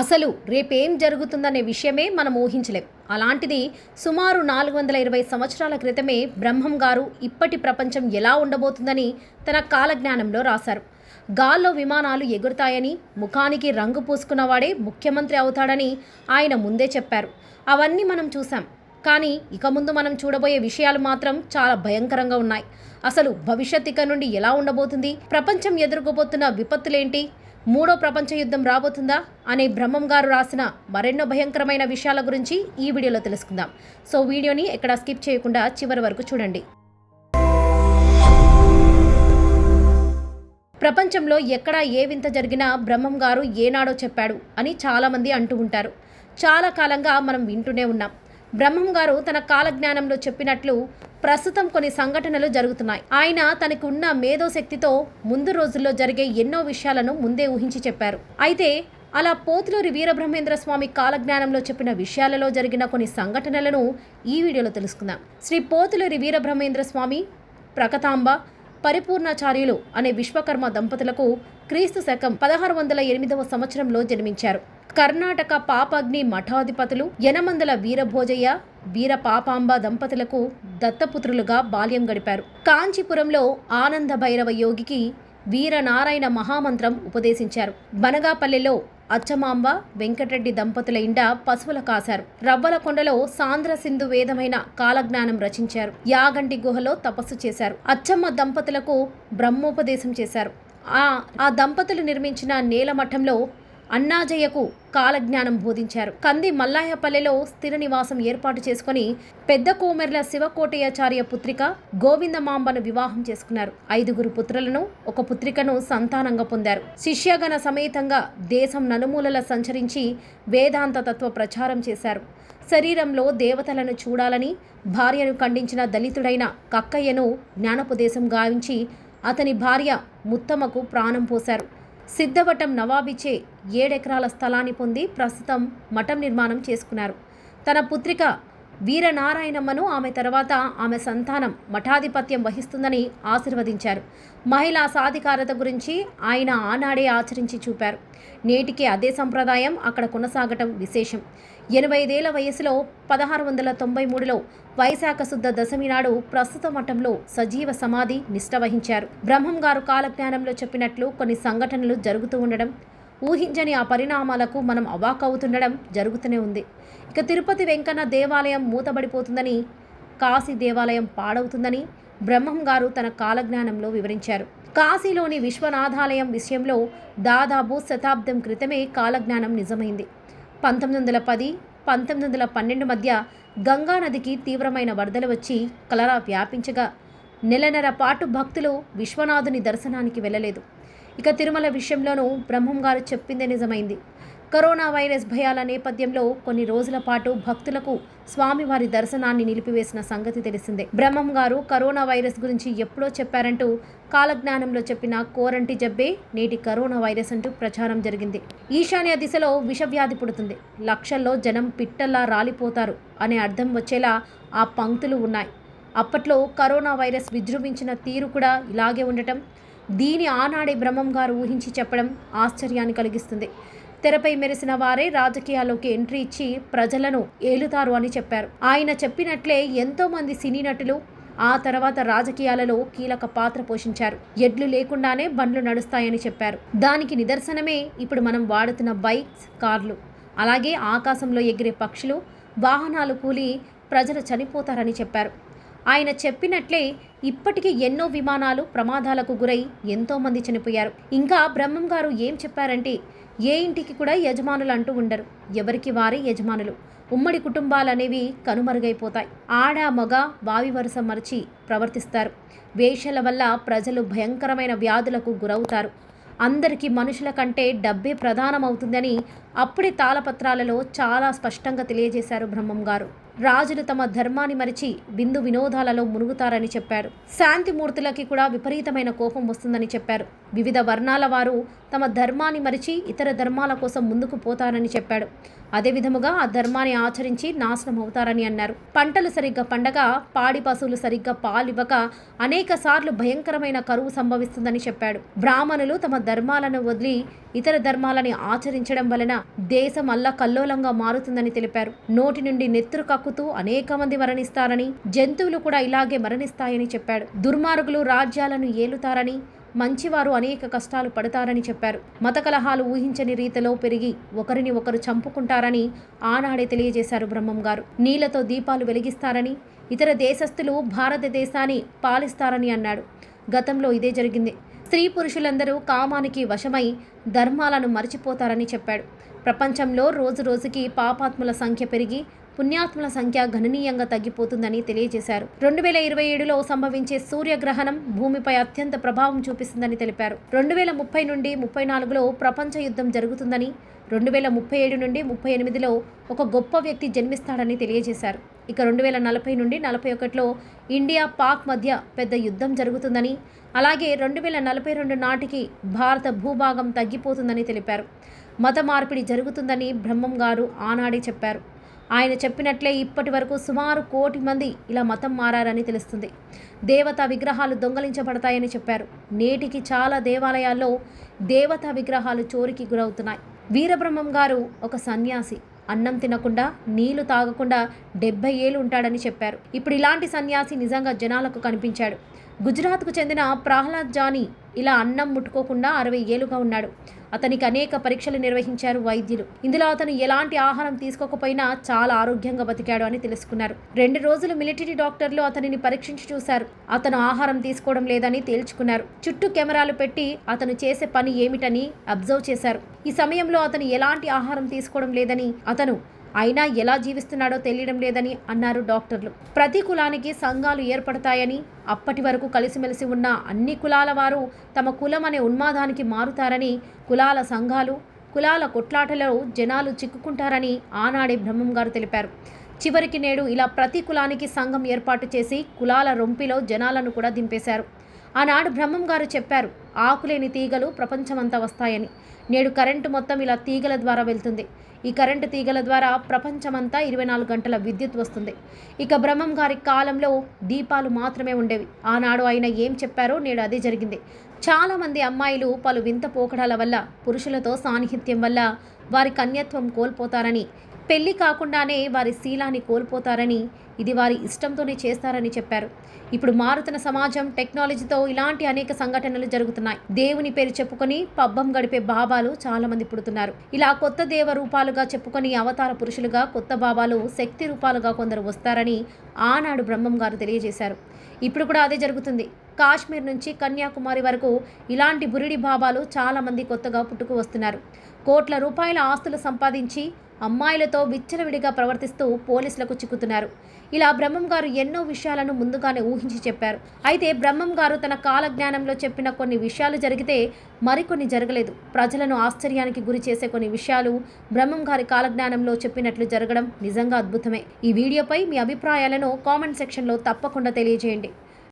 అసలు రేపేం జరుగుతుందనే విషయమే మనం ఊహించలేం. అలాంటిది సుమారు నాలుగు వందల ఇరవై సంవత్సరాల క్రితమే బ్రహ్మం గారు ఇప్పటి ప్రపంచం ఎలా ఉండబోతుందని తన కాలజ్ఞానంలో రాశారు. గాల్లో విమానాలు ఎగురుతాయని ముఖానికి రంగు పూసుకున్నవాడే ముఖ్యమంత్రి అవుతాడని ఆయన ముందే చెప్పారు. అవన్నీ మనం చూసాం కానీ ఇక ముందు మనం చూడబోయే విషయాలు మాత్రం చాలా భయంకరంగా ఉన్నాయి. అసలు భవిష్యత్ ఇక నుండి ఎలా ఉండబోతుంది? ప్రపంచం ఎదుర్కోబోతున్న విపత్తులేంటి? మూడో ప్రపంచ యుద్ధం రాబోతుందా అనే బ్రహ్మం గారు రాసిన మరెన్నో భయంకరమైన విషయాల గురించి ఈ వీడియోలో తెలుసుకుందాం. సో వీడియోని ఎక్కడ స్కిప్ చేయకుండా చివరి వరకు చూడండి. ప్రపంచంలో ఎక్కడ ఏ వింత జరిగినా బ్రహ్మం గారు ఏనాడో చెప్పాడు అని చాలామంది అంటూ ఉంటారు. చాలా కాలంగా మనం వింటూనే ఉన్నాం. బ్రహ్మం గారు తన కాలజ్ఞానంలో చెప్పినట్లు ప్రస్తుతం కొన్ని సంఘటనలు జరుగుతున్నాయి. ఆయన తనకున్న మేధోశక్తితో ముందు రోజుల్లో జరిగే ఎన్నో విషయాలను ముందే ఊహించి చెప్పారు. అయితే అలా పోతులూరి వీరబ్రహ్మేంద్ర స్వామి కాలజ్ఞానంలో చెప్పిన విషయాలలో జరిగిన కొన్ని సంఘటనలను ఈ వీడియోలో తెలుసుకుందాం. శ్రీ పోతులూరి వీరబ్రహ్మేంద్ర స్వామి ప్రకతాంబ పరిపూర్ణాచార్యులు అనే విశ్వకర్మ దంపతులకు క్రీస్తు శకం పదహారు వందల ఎనిమిదవ సంవత్సరంలో జన్మించారు. కర్ణాటక పాపగ్ని మఠాధిపతులు యనమందల వీరభోజయ్య వీర పాపాంబ దంపతులకు దత్తపుత్రులుగా బాల్యం గడిపారు. కాంచీపురంలో ఆనంద భైరవ యోగికి వీరనారాయణ మహామంత్రం ఉపదేశించారు. బనగాపల్లెలో అచ్చమాంబ వెంకటరెడ్డి దంపతుల ఇంట పశువుల కాశారు. రవ్వలకొండలో సాంద్ర సింధు వేదమైన కాలజ్ఞానం రచించారు. యాగంటి గుహలో తపస్సు చేశారు. అచ్చమ్మ దంపతులకు బ్రహ్మోపదేశం చేశారు. ఆ ఆ దంపతులు నిర్మించిన నేలమఠంలో అన్నాజయ్యకు కాలజ్ఞానం బోధించారు. కంది మల్లాయపల్లెలో స్థిర నివాసం ఏర్పాటు చేసుకుని పెద్ద కోమెర్ల శివకోటయాచార్య పుత్రిక గోవిందమాంబను వివాహం చేసుకున్నారు. ఐదుగురు పుత్రులను ఒక పుత్రికను సంతానంగా పొందారు. శిష్యగణ సమేతంగా దేశం నలుమూలల సంచరించి వేదాంత తత్వ ప్రచారం చేశారు. శరీరంలో దేవతలను చూడాలని భార్యను ఖండించిన దళితుడైన కక్కయ్యను జ్ఞానోపదేశం గావించి అతని భార్య ముత్తమ్మకు ప్రాణం పోశారు. సిద్ధవటం నవాబిచే ఏడెకరాల స్థలాన్ని పొంది ప్రస్తుతం మఠం నిర్మాణం చేసుకున్నారు. తన పుత్రిక వీరనారాయణమ్మను ఆమె తర్వాత ఆమె సంతానం మఠాధిపత్యం వహిస్తుందని ఆశీర్వదించారు. మహిళా సాధికారత గురించి ఆయన ఆనాడే ఆచరించి చూపారు. నేటికి అదే సంప్రదాయం అక్కడ కొనసాగటం విశేషం. ఎనభై ఐదేళ్ళ వయసులో పదహారు వందల తొంభై మూడులో వైశాఖ శుద్ధ దశమి నాడు ప్రస్తుత మఠంలో సజీవ సమాధి నిష్ట వహించారు. బ్రహ్మం గారు కాలజ్ఞానంలో చెప్పినట్లు కొన్ని సంఘటనలు జరుగుతూ ఉండడం ఊహించని ఆ పరిణామాలకు మనం అవాకవుతుండడం జరుగుతూనే ఉంది. ఇక తిరుపతి వెంకన్న దేవాలయం మూతబడిపోతుందని కాశీ దేవాలయం పాడవుతుందని బ్రహ్మం గారు తన కాలజ్ఞానంలో వివరించారు. కాశీలోని విశ్వనాథాలయం విషయంలో దాదాపు శతాబ్దం క్రితమే కాలజ్ఞానం నిజమైంది. పంతొమ్మిది వందల పది పంతొమ్మిది వందల పన్నెండు మధ్య గంగా నదికి తీవ్రమైన వరదలు వచ్చి కలరా వ్యాపించగా నెలన్నర పాటు భక్తులు విశ్వనాథుని దర్శనానికి వెళ్ళలేదు. ఇక తిరుమల విషయంలోనూ బ్రహ్మం గారు చెప్పిందే నిజమైంది. కరోనా వైరస్ భయాల నేపథ్యంలో కొన్ని రోజుల పాటు భక్తులకు స్వామివారి దర్శనాన్ని నిలిపివేసిన సంగతి తెలిసిందే. బ్రహ్మం గారు కరోనా వైరస్ గురించి ఎప్పుడో చెప్పారంటూ కాలజ్ఞానంలో చెప్పిన కోరంటి జబ్బే నేటి కరోనా వైరస్ అంటూ ప్రచారం జరిగింది. ఈశాన్య దిశలో విషవ్యాధి పుడుతుంది. లక్షల్లో జనం పిట్టల్లా రాలిపోతారు అనే అర్థం వచ్చేలా ఆ పంక్తులు ఉన్నాయి. అప్పట్లో కరోనా వైరస్ విజృంభించిన తీరు కూడా ఇలాగే ఉండటం దీని ఆనాడే బ్రహ్మం గారు ఊహించి చెప్పడం ఆశ్చర్యాన్ని కలిగిస్తుంది. తెరపై మెరిసిన వారే రాజకీయాల్లోకి ఎంట్రీ ఇచ్చి ప్రజలను ఏలుతారు అని చెప్పారు. ఆయన చెప్పినట్లే ఎంతో మంది సినీ నటులు ఆ తర్వాత రాజకీయాలలో కీలక పాత్ర పోషించారు. ఎడ్లు లేకుండానే బండ్లు నడుస్తాయని చెప్పారు. దానికి నిదర్శనమే ఇప్పుడు మనం వాడుతున్న బైక్స్ కార్లు. అలాగే ఆకాశంలో ఎగిరే పక్షులు వాహనాలు కూలి ప్రజలు చనిపోతారని చెప్పారు. ఆయన చెప్పినట్లే ఇప్పటికీ ఎన్నో విమానాలు ప్రమాదాలకు గురై ఎంతో మంది చనిపోయారు. ఇంకా బ్రహ్మం గారు ఏం చెప్పారంటే ఏ ఇంటికి కూడా యజమానులు అంటూ ఉండరు. ఎవరికి వారే యజమానులు. ఉమ్మడి కుటుంబాలు అనేవి కనుమరుగైపోతాయి. ఆడ మగ వావి వరుస మరిచి ప్రవర్తిస్తారు. వేషల వల్ల ప్రజలు భయంకరమైన వ్యాధులకు గురవుతారు. అందరికీ మనుషుల కంటే డబ్బే ప్రధానమవుతుందని అప్పుడే తాళపత్రాలలో చాలా స్పష్టంగా తెలియజేశారు బ్రహ్మం గారు. రాజులు తమ ధర్మాన్ని మరిచి బిందు వినోదాలలో మునుగుతారని చెప్పారు. శాంతిమూర్తులకి కూడా విపరీతమైన కోపం వస్తుందని చెప్పారు. వివిధ వర్ణాల వారు తమ ధర్మాన్ని మరిచి ఇతర ధర్మాల కోసం ముందుకు పోతారని చెప్పాడు. అదే విధముగా ఆ ధర్మాన్ని ఆచరించి నాశనం అవుతారని అన్నారు. పంటలు సరిగ్గా పండగ పాడి పశువులు సరిగ్గా పాలివ్వక అనేక సార్లు భయంకరమైన కరువు సంభవిస్తుందని చెప్పాడు. బ్రాహ్మణులు తమ ధర్మాలను వదిలి ఇతర ధర్మాలని ఆచరించడం వలన దేశం అల్ల కల్లోలంగా మారుతుందని తెలిపారు. నోటి నుండి నెత్తురు కక్కుతూ అనేక మంది మరణిస్తారని జంతువులు కూడా ఇలాగే మరణిస్తాయని చెప్పాడు. దుర్మార్గులు రాజ్యాలను ఏలుతారని మంచివారు అనేక కష్టాలు పడతారని చెప్పారు. మత కలహాలు ఊహించని రీతిలో పెరిగి ఒకరిని ఒకరు చంపుకుంటారని ఆనాడే తెలియజేశారు బ్రహ్మం గారు. నీళ్ళతో దీపాలు వెలిగిస్తారని ఇతర దేశస్థులు భారతదేశాన్ని పాలిస్తారని అన్నాడు. గతంలో ఇదే జరిగింది. స్త్రీ పురుషులందరూ కామానికి వశమై ధర్మాలను మర్చిపోతారని చెప్పాడు. ప్రపంచంలో రోజు రోజుకి పాపాత్ముల సంఖ్య పెరిగి పుణ్యాత్ముల సంఖ్య గణనీయంగా తగ్గిపోతుందని తెలియజేశారు. రెండు వేల ఇరవై ఏడులో సంభవించే సూర్యగ్రహణం భూమిపై అత్యంత ప్రభావం చూపిస్తుందని తెలిపారు. రెండు వేల ముప్పై నుండి ముప్పై నాలుగులో ప్రపంచ యుద్ధం జరుగుతుందని రెండు వేల ముప్పై ఏడు నుండి ముప్పై ఎనిమిదిలో ఒక గొప్ప వ్యక్తి జన్మిస్తాడని తెలియజేశారు. ఇక రెండు వేల నలభై నుండి నలభై ఒకటిలో ఇండియా పాక్ మధ్య పెద్ద యుద్ధం జరుగుతుందని అలాగే రెండు వేల నలభై రెండు నాటికి భారత భూభాగం తగ్గిపోతుందని తెలిపారు. మత మార్పిడి జరుగుతుందని బ్రహ్మం గారు ఆనాడే చెప్పారు. ఆయన చెప్పినట్లే ఇప్పటి వరకు సుమారు కోటి మంది ఇలా మతం మారారని తెలుస్తుంది. దేవతా విగ్రహాలు దొంగలించబడతాయని చెప్పారు. నేటికి చాలా దేవాలయాల్లో దేవతా విగ్రహాలు చోరికి గురవుతున్నాయి. వీరబ్రహ్మం గారు ఒక సన్యాసి. అన్నం తినకుండా నీళ్ళు తాగకుండా డెబ్బై ఏళ్ళు ఉంటాడని చెప్పారు. ఇప్పుడు ఇలాంటి సన్యాసి నిజంగా జనాలకు కనిపించాడు. గుజరాత్కు చెందిన ప్రహ్లాద్ జానీ ఇలా అన్నం ముట్టుకోకుండా అరవై ఏళ్ళుగా ఉన్నాడు. అతనికి అనేక పరీక్షలు నిర్వహించారు వైద్యులు. ఇందులో అతను ఎలాంటి ఆహారం తీసుకోకపోయినా చాలా ఆరోగ్యంగా బతికాడు అని తెలుసుకున్నారు. రెండు రోజులు మిలిటరీ డాక్టర్లు అతనిని పరీక్షించి చూశారు. అతను ఆహారం తీసుకోవడం లేదని తేల్చుకున్నారు. చుట్టూ కెమెరాలు పెట్టి అతను చేసే పని ఏమిటని అబ్జర్వ్ చేశారు. ఈ సమయంలో అతను ఎలాంటి ఆహారం తీసుకోవడం లేదని అతను అయినా ఎలా జీవిస్తున్నాడో తెలియడం లేదని అన్నారు డాక్టర్లు. ప్రతి కులానికి సంఘాలు ఏర్పడతాయని అప్పటి వరకు కలిసిమెలిసి ఉన్న అన్ని కులాల వారు తమ కులం అనే ఉన్మాదానికి మారుతారని కులాల సంఘాలు కులాల కొట్లాటలో జనాలు చిక్కుకుంటారని ఆనాడే బ్రహ్మం గారు తెలిపారు. చివరికి నేడు ఇలా ప్రతి కులానికి సంఘం ఏర్పాటు చేసి కులాల రొంపిలో జనాలను కూడా దింపేశారు. ఆనాడు బ్రహ్మం గారు చెప్పారు ఆకులేని తీగలు ప్రపంచమంతా వస్తాయని. నేడు కరెంటు మొత్తం ఇలా తీగల ద్వారా వెళ్తుంది. ఈ కరెంటు తీగల ద్వారా ప్రపంచమంతా ఇరవై నాలుగు గంటల విద్యుత్ వస్తుంది. ఇక బ్రహ్మం గారి కాలంలో దీపాలు మాత్రమే ఉండేవి. ఆనాడు ఆయన ఏం చెప్పారో నేడు అదే జరిగింది. చాలామంది అమ్మాయిలు పలు వింత పోకడాల వల్ల పురుషులతో సాన్నిహిత్యం వల్ల వారి కన్యత్వం కోల్పోతారని పెళ్ళి కాకుండానే వారి శీలాన్ని కోల్పోతారని ఇది వారి ఇష్టంతోనే చేస్తారని చెప్పారు. ఇప్పుడు మారుతున్న సమాజం టెక్నాలజీతో ఇలాంటి అనేక సంఘటనలు జరుగుతున్నాయి. దేవుని పేరు చెప్పుకొని పబ్బం గడిపే బాబాలు చాలా మంది పుడుతున్నారు. ఇలా కొత్త దేవ రూపాలుగా చెప్పుకొని అవతార పురుషులుగా కొత్త బాబాలు శక్తి రూపాలుగా కొందరు వస్తారని ఆనాడు బ్రహ్మం గారు తెలియజేశారు. ఇప్పుడు కూడా అదే జరుగుతుంది. కాశ్మీర్ నుంచి కన్యాకుమారి వరకు ఇలాంటి బురిడి బాబాలు చాలామంది కొత్తగా పుట్టుకు వస్తున్నారు. కోట్ల రూపాయల ఆస్తులు సంపాదించి అమ్మాయిలతో విచ్చలవిడిగా ప్రవర్తిస్తూ పోలీసులకు చిక్కుతున్నారు. ఇలా బ్రహ్మం గారు ఎన్నో విషయాలను ముందుగానే ఊహించి చెప్పారు. అయితే బ్రహ్మం గారు తన కాలజ్ఞానంలో చెప్పిన కొన్ని విషయాలు జరిగితే మరికొన్ని జరగలేదు. ప్రజలను ఆశ్చర్యానికి గురి చేసే కొన్ని విషయాలు బ్రహ్మం గారి కాలజ్ఞానంలో చెప్పినట్లు జరగడం నిజంగా అద్భుతమే. ఈ వీడియోపై మీ అభిప్రాయాలను కామెంట్ సెక్షన్లో తప్పకుండా తెలియజేయండి.